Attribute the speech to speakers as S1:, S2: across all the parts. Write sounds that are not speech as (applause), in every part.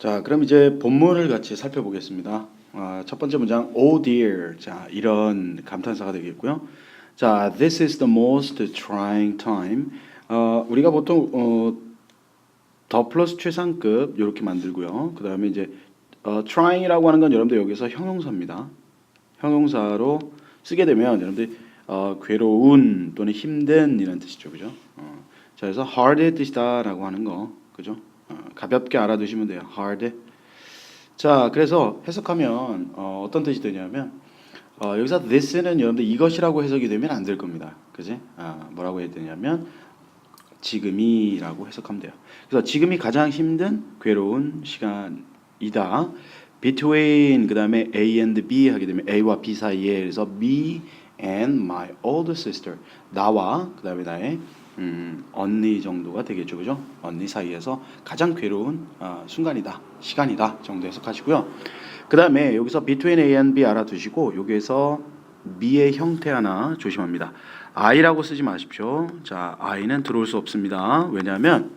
S1: 자, 그럼 이제 본문을 같이 살펴보겠습니다. 아, 첫 번째 문장, oh dear. 자, 이런 감탄사가 되겠고요. 자, this is the most trying time. 어, 우리가 보통 어, 더 플러스 최상급 이렇게 만들고요. 그 다음에 이제 어, trying이라고 하는 건 여러분들 여기서 형용사입니다. 형용사로 쓰게 되면 여러분들 어, 괴로운 또는 힘든 이런 뜻이죠, 그죠? 어, 자, 그래서 hard의 뜻이다라고 하는 거, 그죠? 어, 가볍게 알아두시면 돼요. hard. 자, 그래서 해석하면 어, 어떤 뜻이 되냐면 어, 여기서 this는 여러분들 이것이라고 해석이 되면 안 될 겁니다. 그지? 아, 뭐라고 해야 되냐면 지금이라고 해석하면 돼요. 그래서 지금이 가장 힘든 괴로운 시간이다. between 그다음에 A and B 하게 되면 A와 B 사이에 그래서 me and my older sister 나와 그다음에 나의 음, 언니 정도가 되겠죠, 그죠? 언니 사이에서 가장 괴로운 어, 순간이다, 시간이다 정도 해석하시고요. 그 다음에 여기서 between A and B 알아두시고 여기에서 me의 형태 하나 조심합니다. I라고 쓰지 마십시오. 자, I는 들어올 수 없습니다. 왜냐하면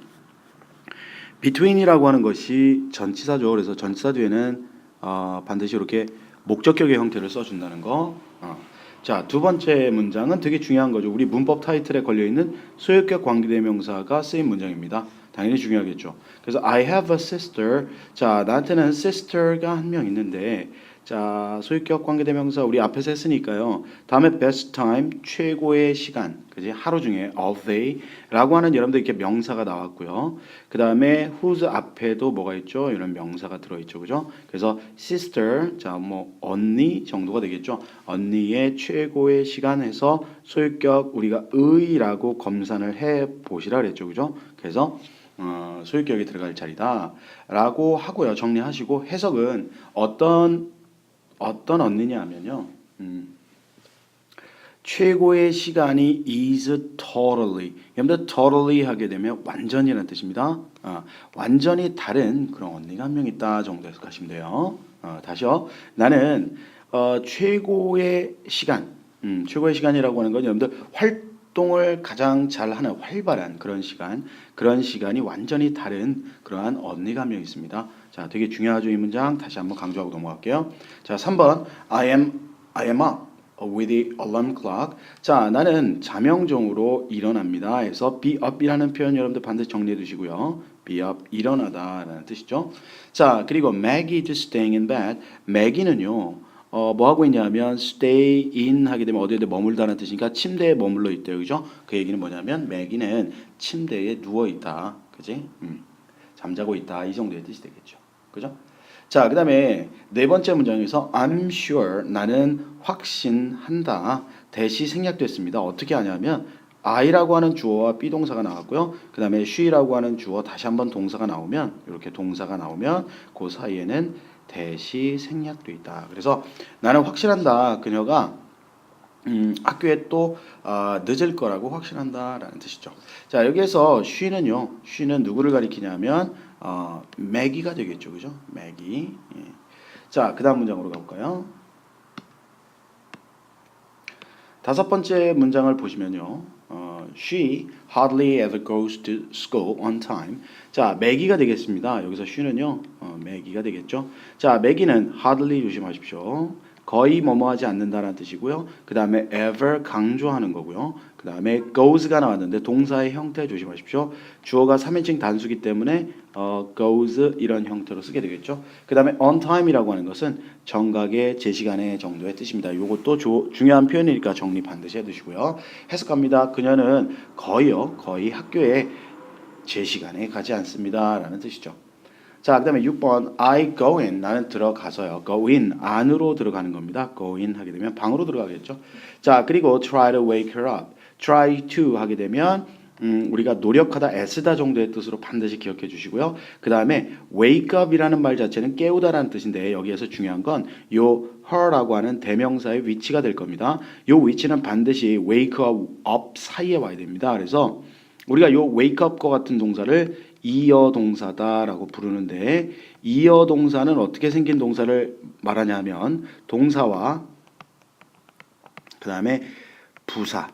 S1: between이라고 하는 것이 전치사죠. 그래서 전치사 뒤에는 어, 반드시 이렇게 목적격의 형태를 써준다는 거. 어. 자, 두 번째 문장은 되게 중요한 거죠. 우리 문법 타이틀에 걸려 있는 소유격 관계대명사가 쓰인 문장입니다. 당연히 중요하겠죠. 그래서 I have a sister. 자, 나한테는 sister가 한 명 있는데, 자, 소유격 관계대명사 우리 앞에서 했으니까요. 다음에 best time 최고의 시간, 그지? 하루 중에 all day라고 하는 여러분들 이렇게 명사가 나왔고요. 그 다음에 whose 앞에도 뭐가 있죠? 이런 명사가 들어있죠, 그죠? 그래서 sister, 자, 뭐 언니 정도가 되겠죠. 언니의 최고의 시간에서 소유격 우리가 의라고 검산을 해 보시라 그랬죠, 그죠? 그래서 어, 소유격이 들어갈 자리다라고 하고요. 정리하시고 해석은 어떤 어떤 언니냐면요. 음, 최고의 시간이 is totally. 여러분들 totally 하게 되면 완전이라는 뜻입니다. 아, 완전히 다른 그런 언니가 한 명 있다 정도 해석하시면 돼요. 어, 다시요. 나는 어, 최고의 시간, 음, 최고의 시간이라고 하는 건 여러분들 활동을 가장 잘하는 활발한 그런 시간, 그런 시간이 완전히 다른 그러한 언니가 한 명 있습니다. 자, 되게 중요하죠 이 문장 다시 한번 강조하고 넘어갈게요. 자, 3번 I am I am up with the alarm clock. 자, 나는 자명종으로 일어납니다. 해서 be up이라는 표현 여러분들 반드시 정리해 두시고요. be up 일어나다라는 뜻이죠. 자, 그리고 Maggie is staying in bed. Maggie는요. 어, 뭐 하고 있냐면 stay in 하게 되면 어디에 머물다는 뜻이니까 침대에 머물러 있대요. 그죠? 그 얘기는 뭐냐면 Maggie는 침대에 누워 있다. 그지? 음. 잠자고 있다. 이 정도의 뜻이 되겠죠. 그죠? 자, 그 다음에 네 번째 문장에서 I'm sure 나는 확신한다. 대시 생략됐습니다. 어떻게 하냐면 I라고 하는 주어와 비동사가 나왔고요. 그 다음에 she라고 하는 주어 다시 한번 동사가 나오면 이렇게 동사가 나오면 그 사이에는 대시 생략돼 있다. 그래서 나는 확실한다. 그녀가 음, 학교에 또 아, 늦을 거라고 확신한다라는 뜻이죠. 자 여기에서 she는요, she는 누구를 가리키냐면 어, 매기가 되겠죠, 그죠? 매기. 예. 자 그 다음 문장으로 가볼까요? 다섯 번째 문장을 보시면요. 어, she hardly ever goes to school on time. 자, 매기가 되겠습니다. 여기서 she는요. 어, 매기가 되겠죠. 자, 매기는 hardly 조심하십시오. 거의 뭐뭐 하지 않는다라는 뜻이고요. 그 다음에 ever 강조하는 거고요. 그 다음에 goes가 나왔는데 동사의 형태 조심하십시오. 주어가 3인칭 단수기 때문에 어, goes 이런 형태로 쓰게 되겠죠. 그 다음에 on time이라고 하는 것은 정각의 제 시간의 정도의 뜻입니다. 이것도 조, 중요한 표현이니까 정리 반드시 해두시고요. 해석합니다. 그녀는 거의요, 거의 학교에 제 시간에 가지 않습니다 라는 뜻이죠. 자, 그 다음에 6번 I go in 나는 들어가서요. go in 안으로 들어가는 겁니다. go in 하게 되면 방으로 들어가겠죠. 자, 그리고 try to wake her up. try to 하게 되면 음, 우리가 노력하다 애쓰다 정도의 뜻으로 반드시 기억해 주시고요. 그 다음에 wake up이라는 말 자체는 깨우다라는 뜻인데 여기에서 중요한 건 요 her라고 하는 대명사의 위치가 될 겁니다. 요 위치는 반드시 wake up 사이에 와야 됩니다. 그래서 우리가 요 wake up과 같은 동사를 이어 동사다라고 부르는데 이어 동사는 어떻게 생긴 동사를 말하냐면 동사와 그 다음에 부사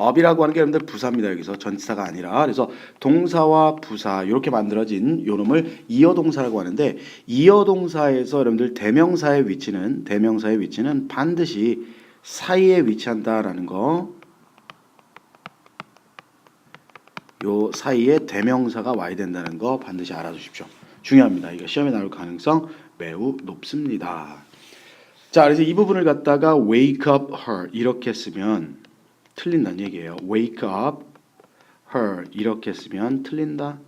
S1: up이라고 하는 게 여러분들 부사입니다. 여기서 전치사가 아니라 그래서 동사와 부사 이렇게 만들어진 요놈을 이어 동사라고 하는데 이어 동사에서 여러분들 대명사의 위치는 대명사의 위치는 반드시 사이에 위치한다라는 거. 요 사이에 대명사가 와야 된다는 거 반드시 알아두십시오. 중요합니다. 이거 시험에 나올 가능성 매우 높습니다. 자, 그래서 이 부분을 갖다가 wake up her 이렇게 쓰면 틀린다는 얘기예요. wake up her 이렇게 쓰면 틀린다.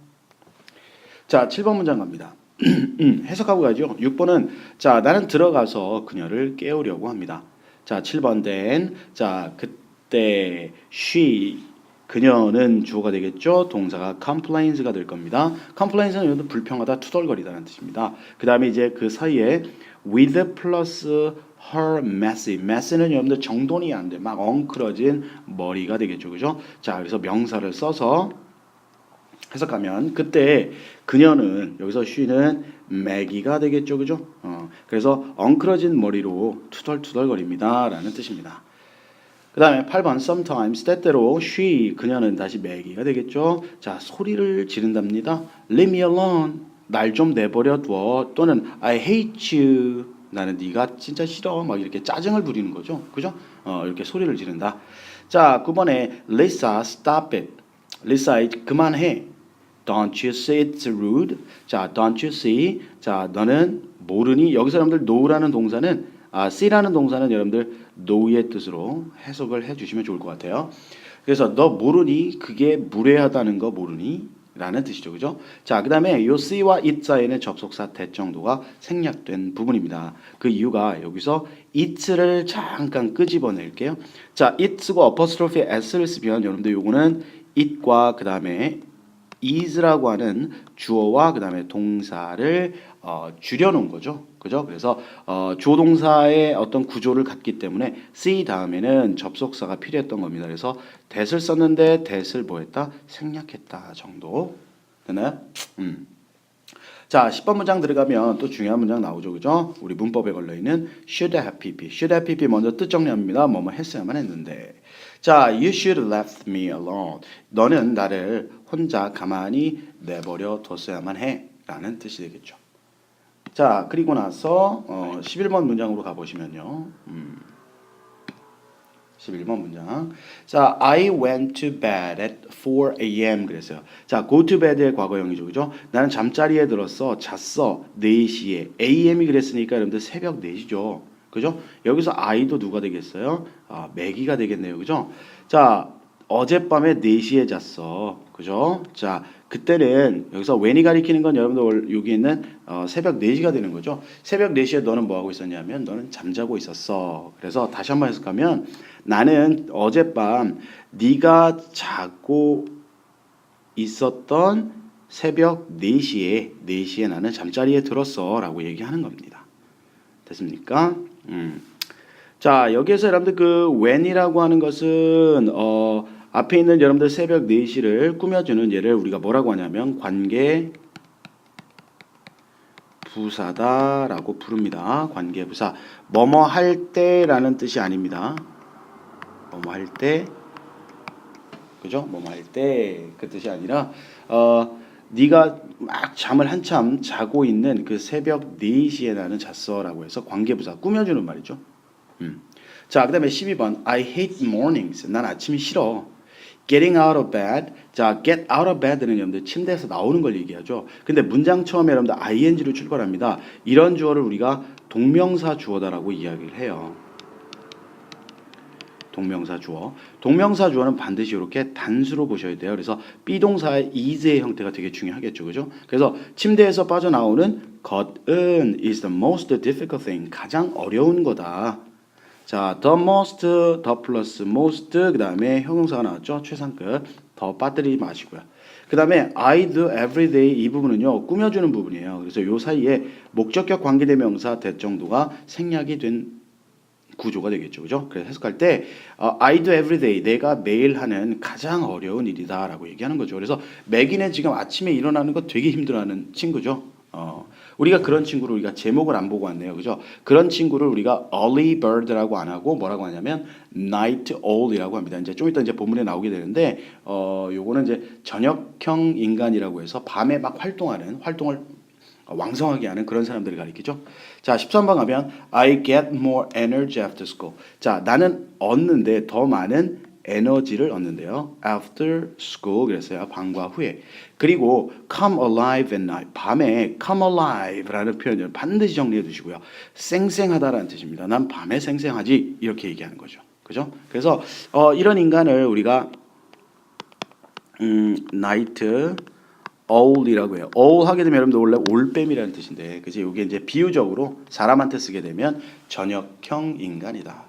S1: 자, 7번 문장 갑니다. (clears throat) 해석하고 가죠. 6번은 자, 나는 들어가서 그녀를 깨우려고 합니다. 자, 7번 then 자, 그때 she 그녀는 주어가 되겠죠. 동사가 complains가 될 겁니다. complains는 불평하다, 투덜거리다는 뜻입니다. 그 다음에 이제 그 사이에 with plus her messy. messy는 여러분들 정돈이 안 돼. 막 엉클어진 머리가 되겠죠. 그죠? 자, 그래서 명사를 써서 해석하면 그때 그녀는 여기서 she는 매기가 되겠죠. 그죠? 어, 그래서 엉클어진 머리로 투덜투덜거립니다 라는 뜻입니다. 그 다음에 8번 sometimes 때때로 she 그녀는 다시 매기가 되겠죠. 자 소리를 지른답니다. Leave me alone. 날 좀 내버려 둬. 또는 I hate you. 나는 네가 진짜 싫어. 막 이렇게 짜증을 부리는 거죠. 그죠? 어, 이렇게 소리를 지른다. 자 9번에 Lisa stop it. Lisa 그만해. Don't you see it's rude? 자, don't you see? 자, 너는 모르니? 여기서 여러분들 know라는 동사는 아, see라는 동사는 여러분들 know의 뜻으로 해석을 해 주시면 좋을 것 같아요. 그래서 너 모르니? 그게 무례하다는 거 모르니? 라는 뜻이죠. 그죠? 자, 그 다음에 요 see와 it 사이에는 접속사 대 정도가 생략된 부분입니다. 그 이유가 여기서 it를 잠깐 끄집어낼게요. 자, it 쓰고 apostrophe s를 쓰면 여러분들 요거는 it과 그 다음에 is라고 하는 주어와 그 다음에 동사를 어, 줄여놓은 거죠. 그죠? 그래서 어, 주어 동사의 어떤 구조를 갖기 때문에 see 다음에는 접속사가 필요했던 겁니다. 그래서 that을 썼는데 that을 뭐 했다? 생략했다 정도. 되나요? 음. 자, 10번 문장 들어가면 또 중요한 문장 나오죠. 그죠? 우리 문법에 걸려 있는 should have pp. should have pp 먼저 뜻 정리합니다. 뭐뭐 했어야만 했는데. 자, you should left me alone. 너는 나를 혼자 가만히 내버려 뒀어야만 해. 라는 뜻이 되겠죠. 자, 그리고 나서 어, 11번 문장으로 가보시면요. 음, 11번 문장. 자, I went to bed at 4 a.m. 그랬어요. 자, go to bed의 과거형이죠. 그죠? 나는 잠자리에 들었어. 잤어. 4시에. a.m.이 그랬으니까 여러분들 새벽 4시죠. 그죠? 여기서 I도 누가 되겠어요? 아, 매기가 되겠네요. 그죠? 자, 어젯밤에 4시에 잤어. 그죠? 자, 그때는 여기서 when이 가리키는 건 여러분들 여기 있는 어, 새벽 4시가 되는 거죠. 새벽 4시에 너는 뭐 하고 있었냐면 너는 잠자고 있었어. 그래서 다시 한번 해석하면 나는 어젯밤 네가 자고 있었던 새벽 4시에 4시에 나는 잠자리에 들었어라고 얘기하는 겁니다. 됐습니까? 음. 자, 여기에서 여러분들 그 when이라고 하는 것은 어 앞에 있는 여러분들 새벽 4시를 꾸며주는 예를 우리가 뭐라고 하냐면 관계 부사다라고 부릅니다. 관계 부사. 뭐뭐 할 때라는 뜻이 아닙니다. 뭐뭐 할 때. 그죠? 뭐뭐 할 때 그 뜻이 아니라 어 네가 막 잠을 한참 자고 있는 그 새벽 4시에 나는 잤어라고 해서 관계부사 꾸며주는 말이죠. 음. 자, 그 다음에 12번 I hate mornings. 난 아침이 싫어. Getting out of bed. 자, get out of bed는 여러분들 침대에서 나오는 걸 얘기하죠. 근데 문장 처음에 여러분들 ing로 출발합니다. 이런 주어를 우리가 동명사 주어다라고 이야기를 해요. 동명사 주어. 동명사 주어는 반드시 이렇게 단수로 보셔야 돼요. 그래서 비동사의 is의 형태가 되게 중요하겠죠. 그죠? 그래서 침대에서 빠져나오는 것은 is the most difficult thing. 가장 어려운 거다. 자, the most, the plus most 그 다음에 형용사가 나왔죠. 최상급. 더 빠뜨리지 마시고요. 그 다음에 I do every day 이 부분은요. 꾸며주는 부분이에요. 그래서 요 사이에 목적격 관계대명사 대 정도가 생략이 된 구조가 되겠죠. 그죠? 그래서 해석할 때 어, I do every day 내가 매일 하는 가장 어려운 일이다라고 얘기하는 거죠. 그래서 맥이는 지금 아침에 일어나는 거 되게 힘들어하는 친구죠. 어, 우리가 그런 친구를 우리가 제목을 안 보고 왔네요. 그죠? 그런 친구를 우리가 early bird라고 안 하고 뭐라고 하냐면 night owl이라고 합니다. 이제 좀 이따 이제 본문에 나오게 되는데 어 요거는 이제 저녁형 인간이라고 해서 밤에 막 활동하는 활동을 왕성하게 하는 그런 사람들을 가리키죠. 자, 13번 가면 I get more energy after school. 자, 나는 얻는데 더 많은 에너지를 얻는데요. After school 그랬어요. 방과 후에. 그리고 come alive at night. 밤에 come alive라는 표현을 반드시 정리해 두시고요. 쌩쌩하다라는 뜻입니다. 난 밤에 쌩쌩하지 이렇게 얘기하는 거죠. 그죠? 그래서 어, 이런 인간을 우리가 음, 나이트 owl이라고 해요. owl 하게 되면 여러분들 원래 올빼미라는 뜻인데, 그지? 이게 이제 비유적으로 사람한테 쓰게 되면 저녁형 인간이다.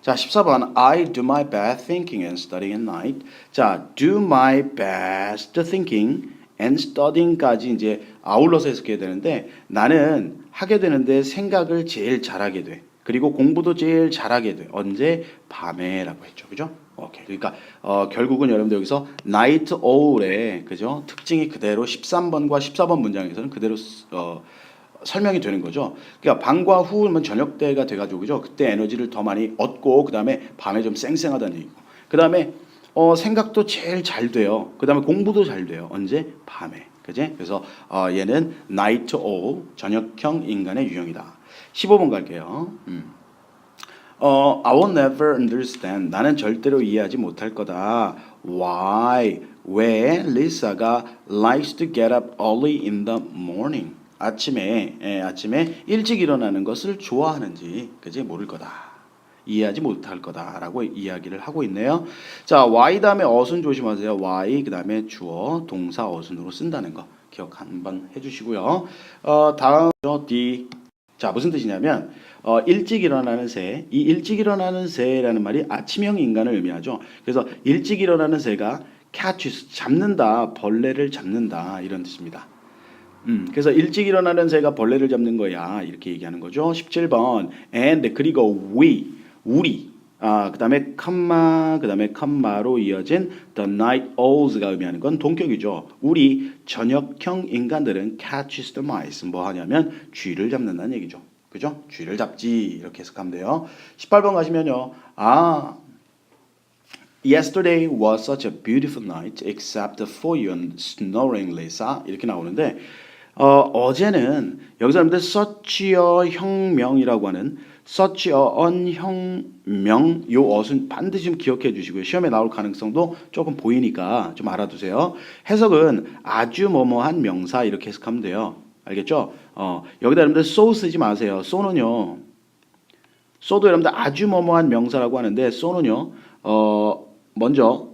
S1: 자, 14번 I do my best thinking and studying night. 자, do my best thinking and studying까지 이제 아울러서 해석해야 되는데 나는 하게 되는데 생각을 제일 잘하게 돼. 그리고 공부도 제일 잘하게 돼. 언제? 밤에라고 했죠. 그죠? 오케이. 그러니까 어, 결국은 여러분들 여기서 night owl의 그죠? 특징이 그대로 13번과 14번 문장에서는 그대로 어, 설명이 되는 거죠. 그러니까 방과 후면 저녁 때가 돼가지고 그죠? 그때 에너지를 더 많이 얻고 그 다음에 밤에 좀 쌩쌩하다는 얘기고. 그 다음에 어, 생각도 제일 잘 돼요. 그 다음에 공부도 잘 돼요. 언제? 밤에. 그지? 그래서 어, 얘는 night owl 저녁형 인간의 유형이다. 15번 갈게요. 음. 어, I will never understand. 나는 절대로 이해하지 못할 거다. Why? 왜 리사가 likes to get up early in the morning? 아침에 예, 아침에 일찍 일어나는 것을 좋아하는지 그지 모를 거다. 이해하지 못할 거다라고 이야기를 하고 있네요. 자, y 다음에 어순 조심하세요. y 그다음에 주어 동사 어순으로 쓴다는 거 기억 한번 해 주시고요. 어, 다음 d 자 무슨 뜻이냐면 어, 일찍 일어나는 새, 이 일찍 일어나는 새라는 말이 아침형 인간을 의미하죠. 그래서 일찍 일어나는 새가 catch 잡는다, 벌레를 잡는다 이런 뜻입니다. 음, 그래서 일찍 일어나는 새가 벌레를 잡는 거야 이렇게 얘기하는 거죠. 17번 and 그리고 we 우리 아 그다음에 컴마 그다음에 컴마로 이어진 the night owls가 의미하는 건 동격이죠. 우리 저녁형 인간들은 catches the mice 뭐 하냐면 쥐를 잡는다는 얘기죠. 그죠? 쥐를 잡지 이렇게 해석하면 돼요. 18번 가시면요. 아 Yesterday was such a beautiful night except for your snoring, Lisa. 이렇게 나오는데 어, 어제는 여기서 such a 혁명이라고 하는 a 언혁명 요 어순 반드시 좀 기억해 주시고요. 시험에 나올 가능성도 조금 보이니까 좀 알아두세요. 해석은 아주 뭐뭐한 명사 이렇게 해석하면 돼요. 알겠죠? 어, 여기다 여러분들 so 쓰지 마세요. so는요. so도 여러분들 아주 뭐뭐한 명사라고 하는데 so는요. 어, 먼저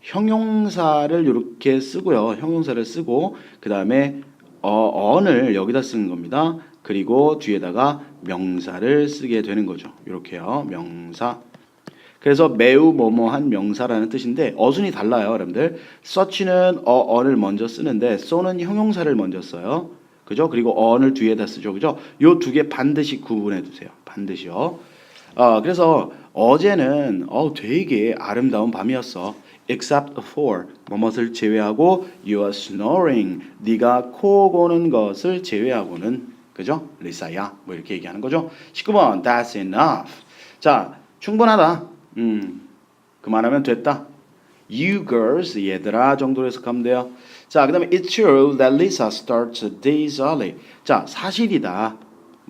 S1: 형용사를 이렇게 쓰고요. 형용사를 쓰고 그 다음에 어, on을 여기다 쓰는 겁니다. 그리고 뒤에다가 명사를 쓰게 되는 거죠. 이렇게요. 명사. 그래서 매우 뭐뭐한 명사라는 뜻인데 어순이 달라요, 여러분들. such는 어, on을 먼저 쓰는데 so는 형용사를 먼저 써요. 그죠? 그리고 on을 뒤에다 쓰죠. 그죠? 요 두 개 반드시 구분해 두세요. 반드시요. 어, 그래서 어제는 어, 되게 아름다운 밤이었어. Except for 뭐뭇을 제외하고 you are snoring 네가 코 고는 것을 제외하고는 그죠? 리사야 뭐 이렇게 얘기하는 거죠. 19번 that's enough. 자 충분하다. 음 그만하면 됐다. You girls 얘들아 정도로 해석하면 돼요. 자 그 다음에 it's true that Lisa starts days early. 자 사실이다.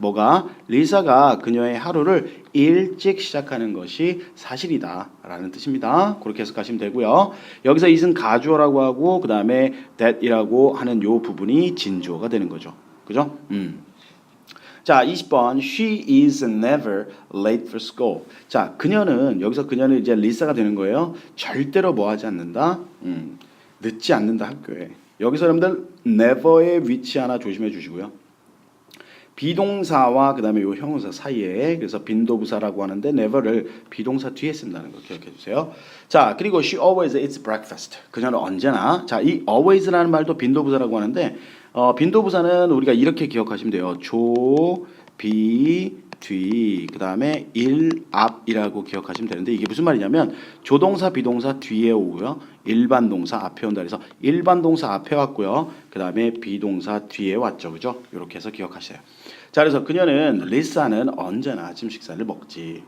S1: 뭐가 리사가 그녀의 하루를 일찍 시작하는 것이 사실이다라는 뜻입니다. 그렇게 해석하시면 되고요. 여기서 it은 가주어라고 하고 그 다음에 that이라고 하는 요 부분이 진주어가 되는 거죠. 그죠? 음. 자, 20번 she is never late for school. 자, 그녀는 여기서 그녀는 이제 리사가 되는 거예요. 절대로 뭐 하지 않는다. 음, 늦지 않는다 학교에. 여기서 여러분들 never의 위치 하나 조심해 주시고요. 비동사와 그다음에 요 형용사 사이에 그래서 빈도부사라고 하는데 never를 비동사 뒤에 쓴다는 거 기억해 주세요. 자, 그리고 she always eats breakfast. 그녀는 언제나 자, 이 always라는 말도 빈도부사라고 하는데 어, 빈도부사는 우리가 이렇게 기억하시면 돼요. 조, 비, 뒤, 그 다음에 일 앞이라고 기억하시면 되는데 이게 무슨 말이냐면 조동사, 비동사 뒤에 오고요. 일반 동사 앞에 온다 그래서 일반 동사 앞에 왔고요. 그 다음에 비동사 뒤에 왔죠. 그죠? 이렇게 해서 기억하세요. 자, 그래서 그녀는 리사는 언제나 아침 식사를 먹지.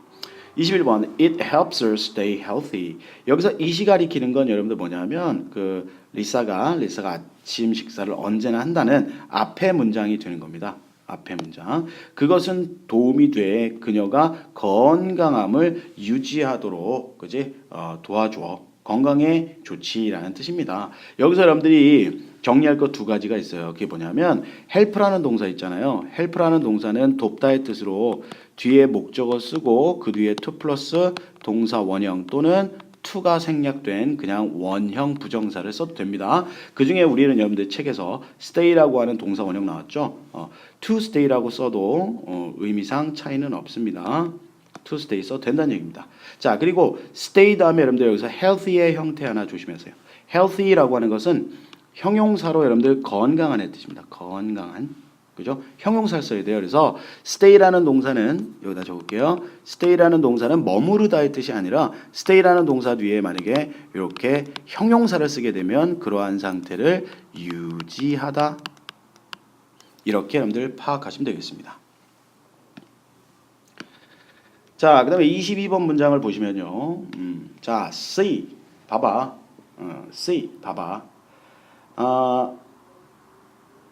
S1: 21번 It helps her stay healthy. 여기서 이시 가리키는 건 여러분들 뭐냐면 그 리사가 리사가 아침 식사를 언제나 한다는 앞에 문장이 되는 겁니다. 앞에 문장. 그것은 도움이 돼 그녀가 건강함을 유지하도록 그지 어, 도와줘. 건강에 좋지라는 뜻입니다. 여기서 여러분들이 정리할 것 두 가지가 있어요. 그게 뭐냐면 help라는 동사 있잖아요. help라는 동사는 돕다의 뜻으로 뒤에 목적어 쓰고 그 뒤에 to 플러스 동사 원형 또는 to가 생략된 그냥 원형 부정사를 써도 됩니다. 그 중에 우리는 여러분들 책에서 stay라고 하는 동사 원형 나왔죠. 어, to stay라고 써도 어, 의미상 차이는 없습니다. to stay 써도 된다는 얘기입니다. 자 그리고 stay 다음에 여러분들 여기서 healthy의 형태 하나 조심하세요. healthy라고 하는 것은 형용사로 여러분들 건강한의 뜻입니다. 건강한 그죠? 형용사를 써야 돼요. 그래서 stay라는 동사는 여기다 적을게요. stay라는 동사는 머무르다의 뜻이 아니라 stay라는 동사 뒤에 만약에 이렇게 형용사를 쓰게 되면 그러한 상태를 유지하다 이렇게 여러분들 파악하시면 되겠습니다. 자, 그다음에 22번 문장을 보시면요. 음, 자, see 봐봐. 어, see 봐봐. 아,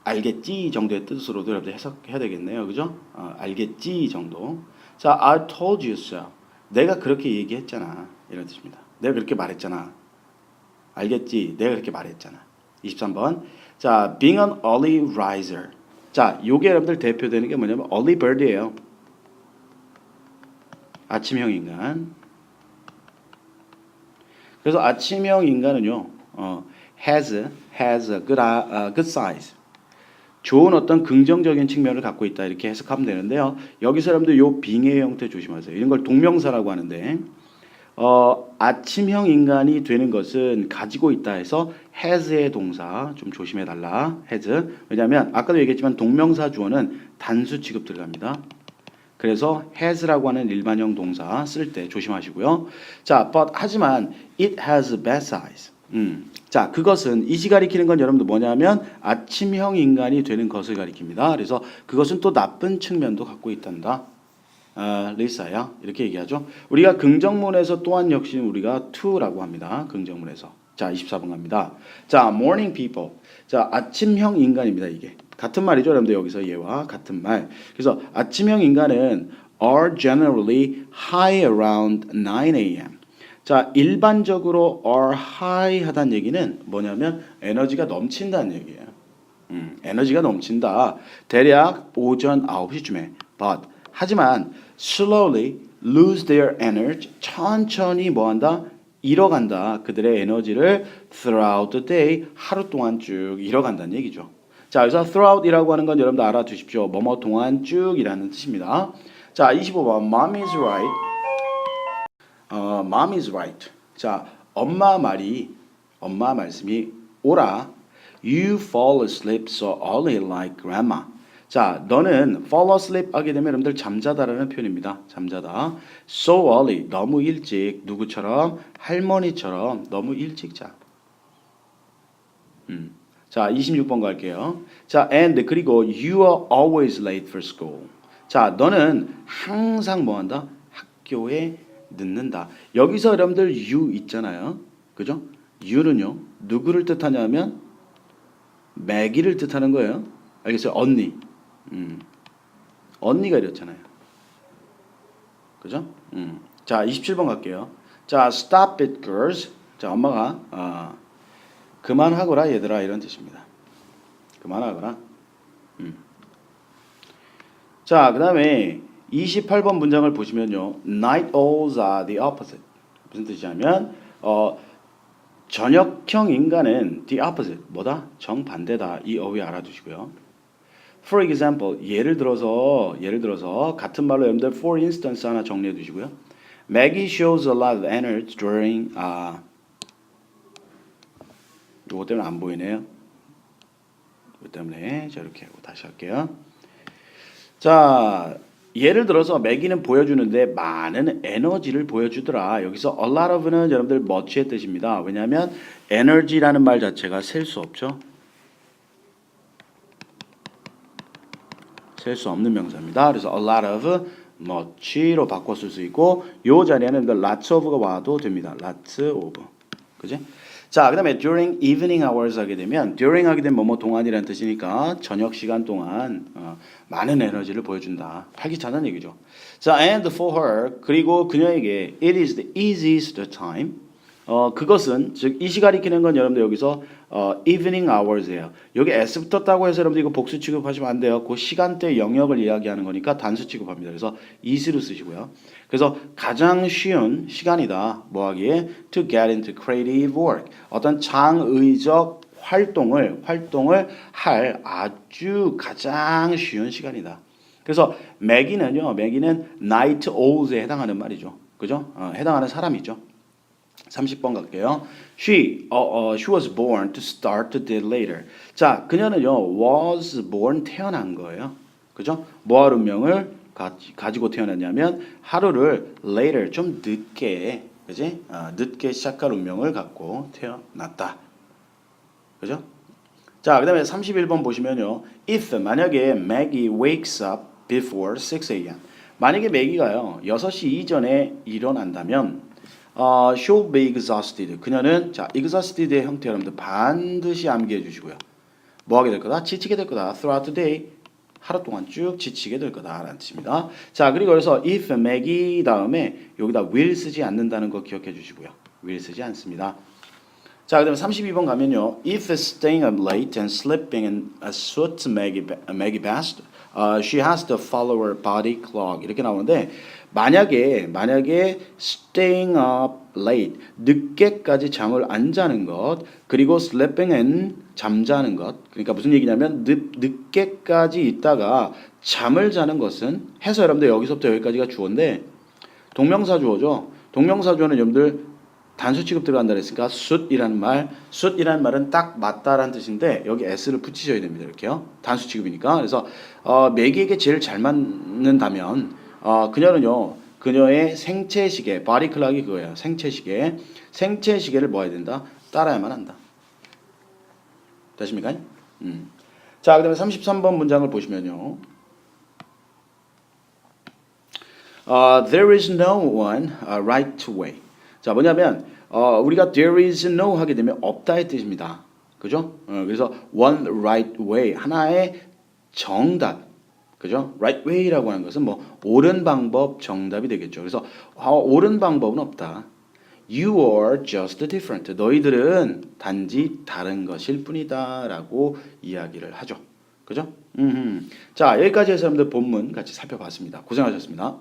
S1: 알겠지 정도의 뜻으로도 여러분들 해석해야 되겠네요. 그죠? 어, 알겠지 정도. 자, I told you so. 내가 그렇게 얘기했잖아. 이런 뜻입니다. 내가 그렇게 말했잖아. 알겠지? 내가 그렇게 말했잖아. 23번. 자, being an early riser. 자, 요게 여러분들 대표되는 게 뭐냐면 early bird이에요. 아침형 인간. 그래서 아침형 인간은요. 어, has has a good uh, good size. 좋은 어떤 긍정적인 측면을 갖고 있다 이렇게 해석하면 되는데요. 여기서 여러분들 요 빙의 형태 조심하세요. 이런 걸 동명사라고 하는데 어, 아침형 인간이 되는 것은 가지고 있다 해서 has의 동사 좀 조심해 달라. has. 왜냐하면 아까도 얘기했지만 동명사 주어는 단수 취급 들어갑니다. 그래서 has라고 하는 일반형 동사 쓸 때 조심하시고요. 자, but 하지만 it has bad size. 음. 자, 그것은 이시 가리키는 건 여러분들 뭐냐면 아침형 인간이 되는 것을 가리킵니다. 그래서 그것은 또 나쁜 측면도 갖고 있단다. 아, 리사야 이렇게 얘기하죠. 우리가 긍정문에서 또한 역시 우리가 to라고 합니다. 긍정문에서. 자, 24번 갑니다. 자, morning people. 자, 아침형 인간입니다, 이게. 같은 말이죠, 여러분들 여기서 얘와 같은 말. 그래서 아침형 인간은 are generally high around 9 a.m. 자, 일반적으로 are high 하다는 얘기는 뭐냐면 에너지가 넘친다는 얘기예요. 음, 에너지가 넘친다. 대략 오전 9시쯤에. But 하지만 slowly lose their energy. 천천히 뭐 한다? 잃어간다. 그들의 에너지를 throughout the day 하루 동안 쭉 잃어간다는 얘기죠. 자, 그래서 throughout이라고 하는 건 여러분들 알아두십시오. 뭐뭐 동안 쭉이라는 뜻입니다. 자, 25번 mom is right. 어, mom is right. 자, 엄마 말이 엄마 말씀이 옳아. You fall asleep so early like grandma. 자, 너는 fall asleep 하게 되면 여러분들 잠자다라는 표현입니다. 잠자다. So early 너무 일찍 누구처럼 할머니처럼 너무 일찍 자. 음. 자, 26번 갈게요. 자, and 그리고 you are always late for school. 자, 너는 항상 뭐 한다? 학교에 늦는다. 여기서 여러분들 you 있잖아요. 그죠? you는요. 누구를 뜻하냐면 매기를 뜻하는 거예요. 알겠어요? 언니. 음. 언니가 이랬잖아요. 그죠? 음. 자, 27번 갈게요. 자, stop it girls. 자, 엄마가 아, 그만하거라 얘들아 이런 뜻입니다. 그만하거라. 음. 자, 그다음에 28번 문장을 보시면요. Night owls are the opposite. 무슨 뜻이냐면 어, 저녁형 인간은 the opposite 뭐다? 정반대다. 이 어휘 알아두시고요. For example, 예를 들어서 예를 들어서 같은 말로 여러분들 for instance 하나 정리해 두시고요. Maggie shows a lot of energy during uh, 요거 때문에 안 보이네요. 이거 때문에 자 이렇게 하고 다시 할게요. 자 예를 들어서 매기는 보여주는데 많은 에너지를 보여주더라. 여기서 a lot of는 여러분들 much의 뜻입니다. 왜냐하면 energy라는 말 자체가 셀 수 없죠. 셀 수 없는 명사입니다. 그래서 a lot of much로 쓸수 있고 요 자리에는 lots of가 와도 됩니다. lots of. 그지? 자, 그 다음에 during evening hours 하게 되면 during 하게 되면 뭐뭐 동안이라는 뜻이니까 저녁 시간 동안 어, 많은 에너지를 보여준다. 활기차다는 얘기죠. 자, and for her 그리고 그녀에게 it is the easiest time. 어, 그것은 즉 이 시간이 익히는 건 여러분들 여기서 어, evening hours예요. 여기 s 붙었다고 해서 여러분들 이거 복수 취급하시면 안 돼요. 그 시간대 영역을 이야기하는 거니까 단수 취급합니다. 그래서 is로 쓰시고요. 그래서 가장 쉬운 시간이다. 뭐 하기에 to get into creative work. 어떤 창의적 활동을 활동을 할 아주 가장 쉬운 시간이다. 그래서 매기는요. 매기는 night owls에 해당하는 말이죠. 그죠? 어, 해당하는 사람이죠. 30번 갈게요. She, 어, 어, she was born to start a day later. 자, 그녀는요, was born 태어난 거예요. 그죠? 뭐할 운명을 가, 가지고 태어났냐면 하루를 later 좀 늦게, 그지? 어, 늦게 시작할 운명을 갖고 태어났다. 그죠? 자, 그다음에 31번 보시면요. if 만약에 Maggie wakes up before 6 a.m. 만약에 매기가요. 6시 이전에 일어난다면 어, she'll be exhausted. 그녀는 자, exhausted의 형태 여러분들 반드시 암기해 주시고요. 뭐 하게 될 거다? 지치게 될 거다. throughout the day. 하루 동안 쭉 지치게 될 거다라는 뜻입니다. 자, 그리고 그래서 if Maggie 다음에 여기다 will 쓰지 않는다는 거 기억해 주시고요. will 쓰지 않습니다. 자, 그다음에 32번 가면요. If staying up late and sleeping in a suits Maggie, Maggie best, uh, she has to follow her body clock 이렇게 나오는데 만약에 만약에 staying up late 늦게까지 잠을 안 자는 것 그리고 sleeping in 잠자는 것 그러니까 무슨 얘기냐면 늦, 늦게까지 있다가 잠을 자는 것은 해서 여러분들 여기서부터 여기까지가 주어인데 동명사 주어죠. 동명사 주어는 여러분들 단수 취급 들어간다 그랬으니까 숫이라는 말, 숫이라는 말은 딱 맞다라는 뜻인데 여기 s를 붙이셔야 됩니다. 이렇게요. 단수 취급이니까. 그래서 어, 매기에게 제일 잘 맞는다면 어, 그녀는요. 그녀의 생체 시계, 바디 클락이 그거예요. 생체 시계. 생체 시계를 뭐 해야 된다? 따라야만 한다. 되십니까? 음. 자, 그다음에 33번 문장을 보시면요. 어, there is no one uh, right way. 자, 뭐냐면 어, 우리가 there is no 하게 되면 없다의 뜻입니다. 그죠? 어, 그래서 one right way 하나의 정답. 그죠? right way라고 하는 것은 뭐 옳은 방법 정답이 되겠죠. 그래서 아, 옳은 방법은 없다. You are just different. 너희들은 단지 다른 것일 뿐이다라고 이야기를 하죠. 그죠? 음흠. 자, 여기까지 해서 여러분들 본문 같이 살펴봤습니다. 고생하셨습니다.